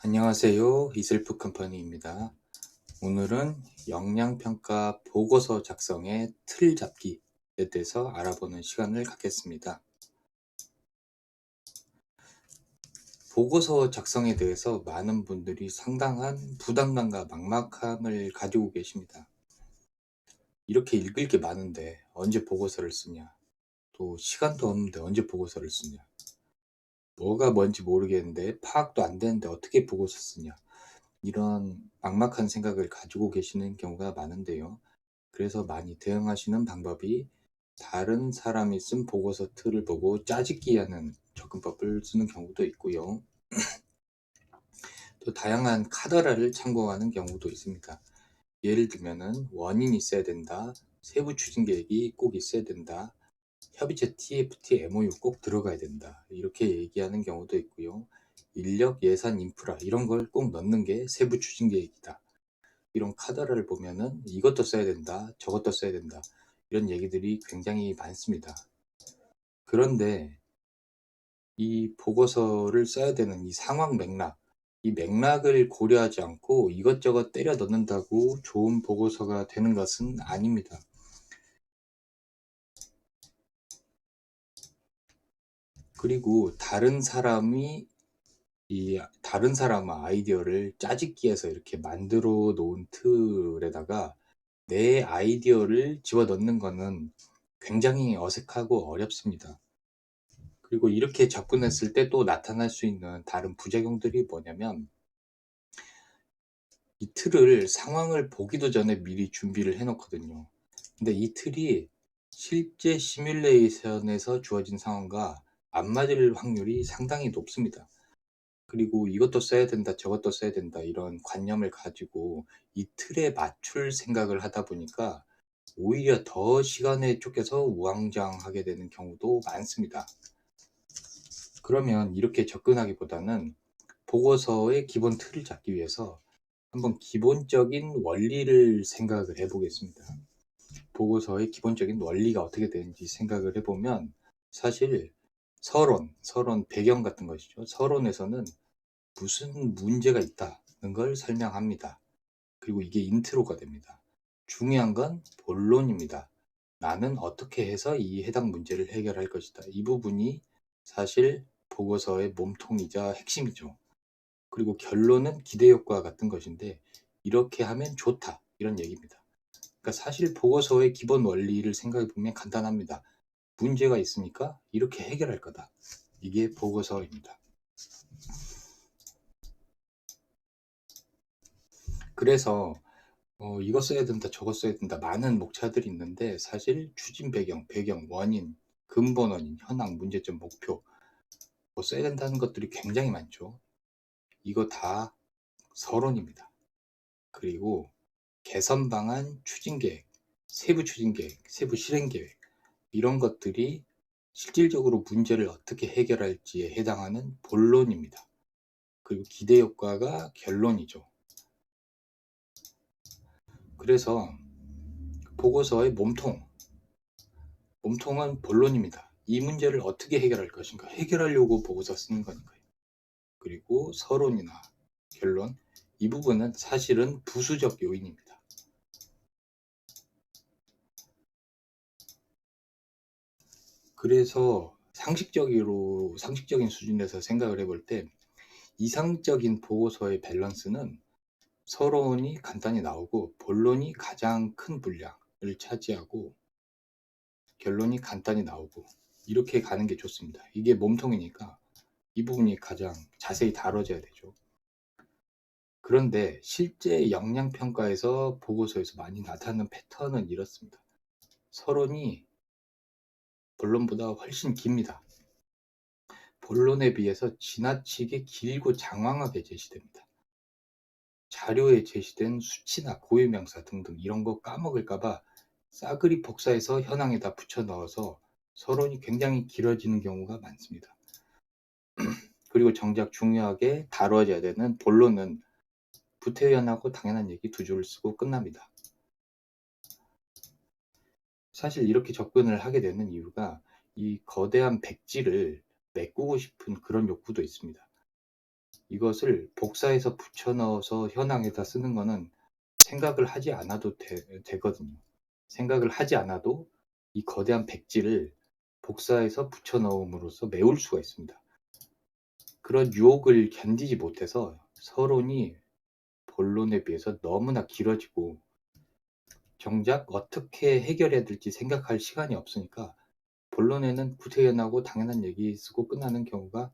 안녕하세요. 이슬프 컴퍼니입니다. 오늘은 역량평가 보고서 작성의 틀 잡기에 대해서 알아보는 시간을 갖겠습니다. 보고서 작성에 대해서 많은 분들이 상당한 부담감과 막막함을 가지고 계십니다. 이렇게 읽을 게 많은데 언제 보고서를 쓰냐? 또 시간도 없는데 언제 보고서를 쓰냐? 뭐가 뭔지 모르겠는데 파악도 안 되는데 어떻게 보고서 쓰냐 이런 막막한 생각을 가지고 계시는 경우가 많은데요. 그래서 많이 대응하시는 방법이 다른 사람이 쓴 보고서 틀을 보고 짜집기 하는 접근법을 쓰는 경우도 있고요. 또 다양한 카더라를 참고하는 경우도 있습니다. 예를 들면은 원인이 있어야 된다, 세부 추진 계획이 꼭 있어야 된다, 협의체 TFT MOU 꼭 들어가야 된다. 이렇게 얘기하는 경우도 있고요. 인력, 예산, 인프라 이런 걸 꼭 넣는 게 세부 추진 계획이다. 이런 카더라를 보면은 이것도 써야 된다. 저것도 써야 된다. 이런 얘기들이 굉장히 많습니다. 그런데 이 보고서를 써야 되는 이 상황 맥락, 이 맥락을 고려하지 않고 이것저것 때려 넣는다고 좋은 보고서가 되는 것은 아닙니다. 그리고 다른 사람이 이 다른 사람 아이디어를 짜집기해서 이렇게 만들어 놓은 틀에다가 내 아이디어를 집어넣는 거는 굉장히 어색하고 어렵습니다. 그리고 이렇게 접근했을 때 또 나타날 수 있는 다른 부작용들이 뭐냐면 이 틀을 상황을 보기도 전에 미리 준비를 해 놓거든요. 근데 이 틀이 실제 시뮬레이션에서 주어진 상황과 안 맞을 확률이 상당히 높습니다. 그리고 이것도 써야 된다, 저것도 써야 된다, 이런 관념을 가지고 이 틀에 맞출 생각을 하다 보니까 오히려 더 시간에 쫓겨서 우왕좌왕하게 되는 경우도 많습니다. 그러면 이렇게 접근하기보다는 보고서의 기본 틀을 잡기 위해서 한번 기본적인 원리를 생각을 해보겠습니다. 보고서의 기본적인 원리가 어떻게 되는지 생각을 해보면 사실 서론, 서론 배경 같은 것이죠. 서론에서는 무슨 문제가 있다는 걸 설명합니다. 그리고 이게 인트로가 됩니다. 중요한 건 본론입니다. 나는 어떻게 해서 이 해당 문제를 해결할 것이다. 이 부분이 사실 보고서의 몸통이자 핵심이죠. 그리고 결론은 기대 효과 같은 것인데 이렇게 하면 좋다. 이런 얘기입니다. 그러니까 사실 보고서의 기본 원리를 생각해 보면 간단합니다. 문제가 있으니까 이렇게 해결할 거다. 이게 보고서입니다. 그래서 어, 이거 써야 된다, 저거 써야 된다 많은 목차들이 있는데 사실 추진 배경, 배경, 원인, 근본 원인, 현황, 문제점, 목표 뭐 써야 된다는 것들이 굉장히 많죠. 이거 다 서론입니다. 그리고 개선 방안, 추진 계획, 세부 추진 계획, 세부 실행 계획 이런 것들이 실질적으로 문제를 어떻게 해결할지에 해당하는 본론입니다. 그리고 기대 효과가 결론이죠. 그래서 보고서의 몸통, 몸통은 본론입니다. 이 문제를 어떻게 해결할 것인가 해결하려고 보고서 쓰는 거니까요. 그리고 서론이나 결론, 이 부분은 사실은 부수적 요인입니다. 그래서 상식적으로 상식적인 수준에서 생각을 해볼 때 이상적인 보고서의 밸런스는 서론이 간단히 나오고 본론이 가장 큰 분량을 차지하고 결론이 간단히 나오고 이렇게 가는 게 좋습니다. 이게 몸통이니까 이 부분이 가장 자세히 다뤄져야 되죠. 그런데 실제 역량 평가에서 보고서에서 많이 나타나는 패턴은 이렇습니다. 서론이 본론보다 훨씬 깁니다. 본론에 비해서 지나치게 길고 장황하게 제시됩니다. 자료에 제시된 수치나 고유명사 등등 이런 거 까먹을까봐 싸그리 복사해서 현황에다 붙여 넣어서 서론이 굉장히 길어지는 경우가 많습니다. 그리고 정작 중요하게 다뤄져야 되는 본론은 부태연하고 당연한 얘기 두 줄을 쓰고 끝납니다. 사실 이렇게 접근을 하게 되는 이유가 이 거대한 백지를 메꾸고 싶은 그런 욕구도 있습니다. 이것을 복사해서 붙여 넣어서 현황에다 쓰는 거는 생각을 하지 않아도 되, 거든요 생각을 하지 않아도 이 거대한 백지를 복사해서 붙여 넣음으로써 메울 수가 있습니다. 그런 유혹을 견디지 못해서 서론이 본론에 비해서 너무나 길어지고 정작 어떻게 해결해야 될지 생각할 시간이 없으니까 본론에는 구태연하고 당연한 얘기 쓰고 끝나는 경우가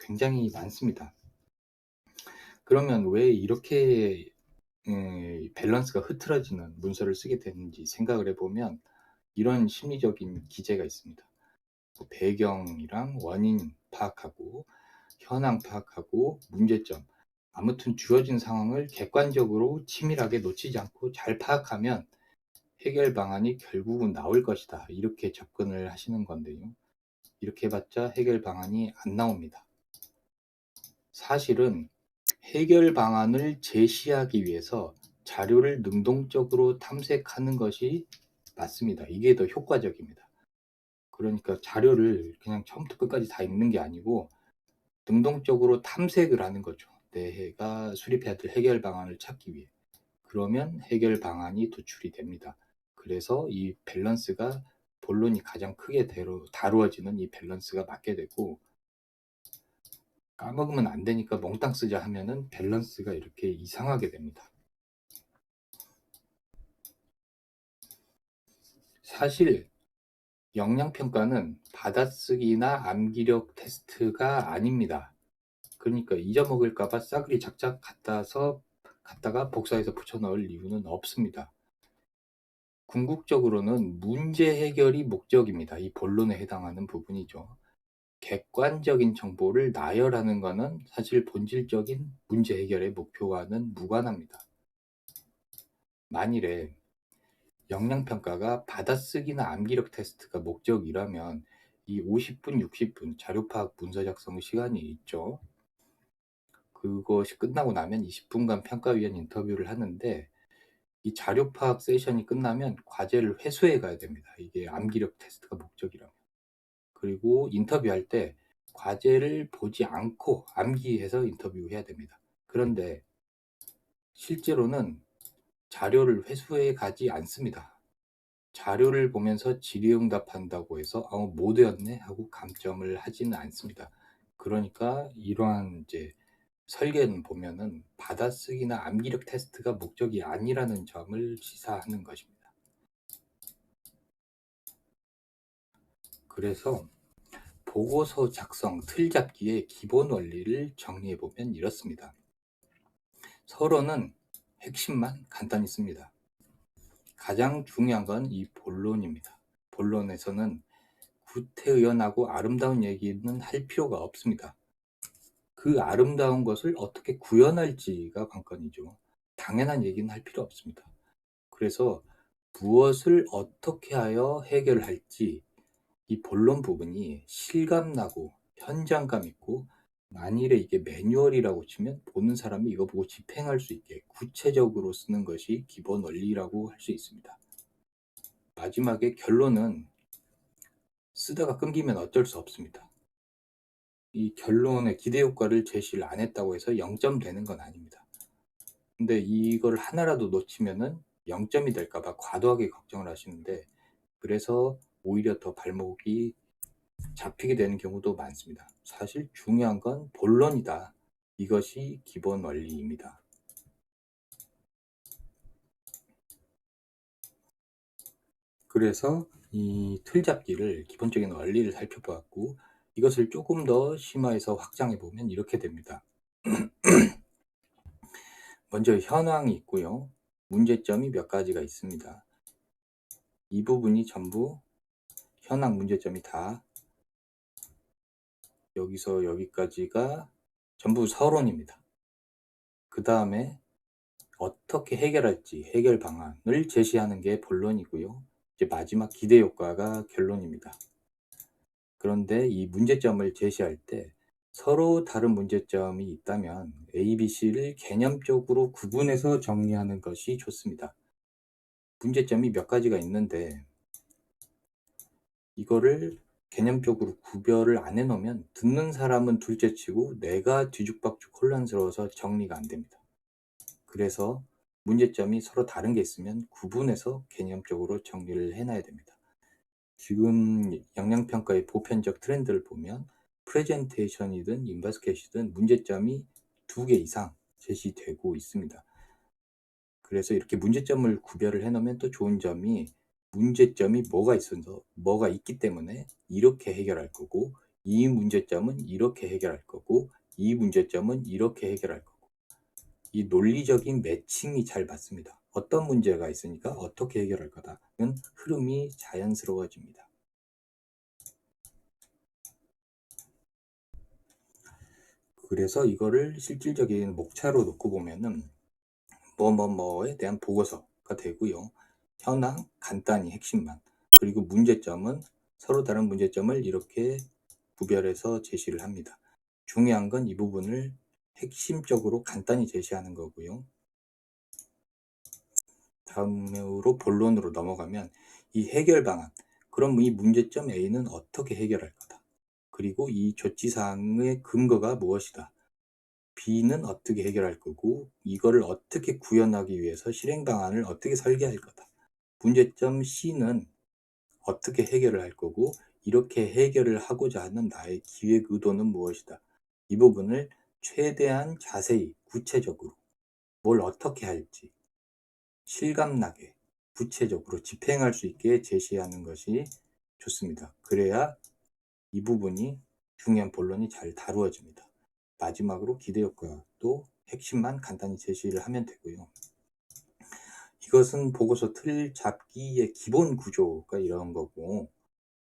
굉장히 많습니다. 그러면 왜 이렇게 밸런스가 흐트러지는 문서를 쓰게 되는지 생각을 해보면 이런 심리적인 기제가 있습니다. 뭐 배경이랑 원인 파악하고 현황 파악하고 문제점 아무튼 주어진 상황을 객관적으로 치밀하게 놓치지 않고 잘 파악하면 해결 방안이 결국은 나올 것이다. 이렇게 접근을 하시는 건데요. 이렇게 해봤자 해결 방안이 안 나옵니다. 사실은 해결 방안을 제시하기 위해서 자료를 능동적으로 탐색하는 것이 맞습니다. 이게 더 효과적입니다. 그러니까 자료를 그냥 처음부터 끝까지 다 읽는 게 아니고 능동적으로 탐색을 하는 거죠. 내가 수립해야 될 해결 방안을 찾기 위해. 그러면 해결 방안이 도출이 됩니다. 그래서 이 밸런스가 본론이 가장 크게 다루어지는 이 밸런스가 맞게 되고 까먹으면 안 되니까 몽땅 쓰자 하면은 밸런스가 이렇게 이상하게 됩니다. 사실 역량평가는 받아쓰기나 암기력 테스트가 아닙니다. 그러니까 잊어먹을까봐 싸그리 작작 갖다서 갖다가 복사해서 붙여넣을 이유는 없습니다. 궁극적으로는 문제 해결이 목적입니다. 이 본론에 해당하는 부분이죠. 객관적인 정보를 나열하는 것은 사실 본질적인 문제 해결의 목표와는 무관합니다. 만일에 역량평가가 받아쓰기나 암기력 테스트가 목적이라면 이 50분, 60분 자료 파악 문서 작성 시간이 있죠. 그것이 끝나고 나면 20분간 평가위원 인터뷰를 하는데 이 자료 파악 세션이 끝나면 과제를 회수해 가야 됩니다. 이게 암기력 테스트가 목적이라면. 그리고 인터뷰할 때 과제를 보지 않고 암기해서 인터뷰해야 됩니다. 그런데 실제로는 자료를 회수해 가지 않습니다. 자료를 보면서 질의응답한다고 해서 어, 못 외웠네 하고 감점을 하지는 않습니다. 그러니까 이러한 이제 설계는 보면은 받아쓰기나 암기력 테스트가 목적이 아니라는 점을 시사하는 것입니다. 그래서 보고서 작성 틀 잡기의 기본 원리를 정리해 보면 이렇습니다. 서론은 핵심만 간단히 씁니다. 가장 중요한 건 이 본론입니다. 본론에서는 구태의연하고 아름다운 얘기는 할 필요가 없습니다. 그 아름다운 것을 어떻게 구현할지가 관건이죠. 당연한 얘기는 할 필요 없습니다. 그래서 무엇을 어떻게 하여 해결할지 이 본론 부분이 실감나고 현장감 있고 만일에 이게 매뉴얼이라고 치면 보는 사람이 이거 보고 집행할 수 있게 구체적으로 쓰는 것이 기본 원리라고 할 수 있습니다. 마지막에 결론은 쓰다가 끊기면 어쩔 수 없습니다. 이 결론의 기대 효과를 제시를 안 했다고 해서 0점 되는 건 아닙니다. 근데 이걸 하나라도 놓치면은 0점이 될까봐 과도하게 걱정을 하시는데 그래서 오히려 더 발목이 잡히게 되는 경우도 많습니다. 사실 중요한 건 본론이다. 이것이 기본 원리입니다. 그래서 이 틀 잡기를 기본적인 원리를 살펴보았고 이것을 조금 더 심화해서 확장해 보면 이렇게 됩니다. 먼저 현황이 있고요. 문제점이 몇 가지가 있습니다. 이 부분이 전부 현황 문제점이 다 여기서 여기까지가 전부 서론입니다. 그 다음에 어떻게 해결할지 해결 방안을 제시하는 게 본론이고요. 이제 마지막 기대 효과가 결론입니다. 그런데 이 문제점을 제시할 때 서로 다른 문제점이 있다면 A, B, C를 개념적으로 구분해서 정리하는 것이 좋습니다. 문제점이 몇 가지가 있는데 이거를 개념적으로 구별을 안 해놓으면 듣는 사람은 둘째치고 내가 뒤죽박죽 혼란스러워서 정리가 안 됩니다. 그래서 문제점이 서로 다른 게 있으면 구분해서 개념적으로 정리를 해놔야 됩니다. 지금 영양평가의 보편적 트렌드를 보면 프레젠테이션이든 인바스켓이든 문제점이 두 개 이상 제시되고 있습니다. 그래서 이렇게 문제점을 구별을 해놓으면 또 좋은 점이 문제점이 뭐가 있어서 뭐가 있기 때문에 이렇게 해결할 거고 이 문제점은 이렇게 해결할 거고 이 문제점은 이렇게 해결할 거고 이 논리적인 매칭이 잘 맞습니다. 어떤 문제가 있으니까 어떻게 해결할 거다는 흐름이 자연스러워집니다. 그래서 이거를 실질적인 목차로 놓고 보면은 뭐뭐뭐에 대한 보고서가 되고요. 현황 간단히 핵심만 그리고 문제점은 서로 다른 문제점을 이렇게 구별해서 제시를 합니다. 중요한 건 이 부분을 핵심적으로 간단히 제시하는 거고요. 다음으로 본론으로 넘어가면 이 해결 방안 그럼 이 문제점 A는 어떻게 해결할 거다. 그리고 이 조치사항의 근거가 무엇이다. B는 어떻게 해결할 거고 이거를 어떻게 구현하기 위해서 실행 방안을 어떻게 설계할 거다. 문제점 C는 어떻게 해결을 할 거고 이렇게 해결을 하고자 하는 나의 기획 의도는 무엇이다. 이 부분을 최대한 자세히 구체적으로 뭘 어떻게 할지 실감나게 구체적으로 집행할 수 있게 제시하는 것이 좋습니다. 그래야 이 부분이 중요한 본론이 잘 다루어집니다. 마지막으로 기대 효과도 핵심만 간단히 제시를 하면 되고요. 이것은 보고서 틀 잡기의 기본 구조가 이런 거고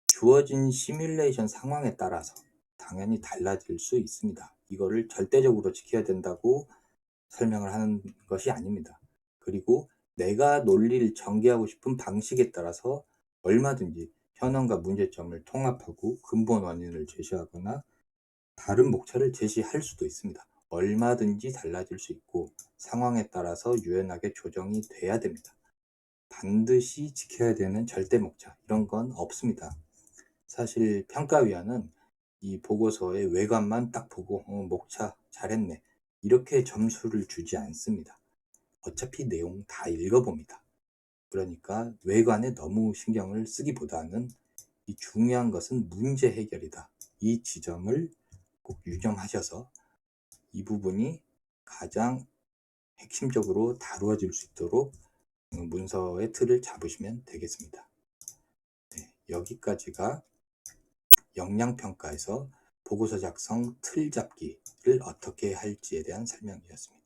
주어진 시뮬레이션 상황에 따라서 당연히 달라질 수 있습니다. 이거를 절대적으로 지켜야 된다고 설명을 하는 것이 아닙니다. 그리고 내가 논리를 전개하고 싶은 방식에 따라서 얼마든지 현황과 문제점을 통합하고 근본 원인을 제시하거나 다른 목차를 제시할 수도 있습니다. 얼마든지 달라질 수 있고 상황에 따라서 유연하게 조정이 돼야 됩니다. 반드시 지켜야 되는 절대 목차 이런 건 없습니다. 사실 평가위원은 이 보고서의 외관만 딱 보고 어, 목차 잘했네 이렇게 점수를 주지 않습니다. 어차피 내용 다 읽어봅니다. 그러니까 외관에 너무 신경을 쓰기보다는 이 중요한 것은 문제 해결이다. 이 지점을 꼭 유념하셔서 이 부분이 가장 핵심적으로 다루어질 수 있도록 문서의 틀을 잡으시면 되겠습니다. 네, 여기까지가 역량평가에서 보고서 작성 틀 잡기를 어떻게 할지에 대한 설명이었습니다.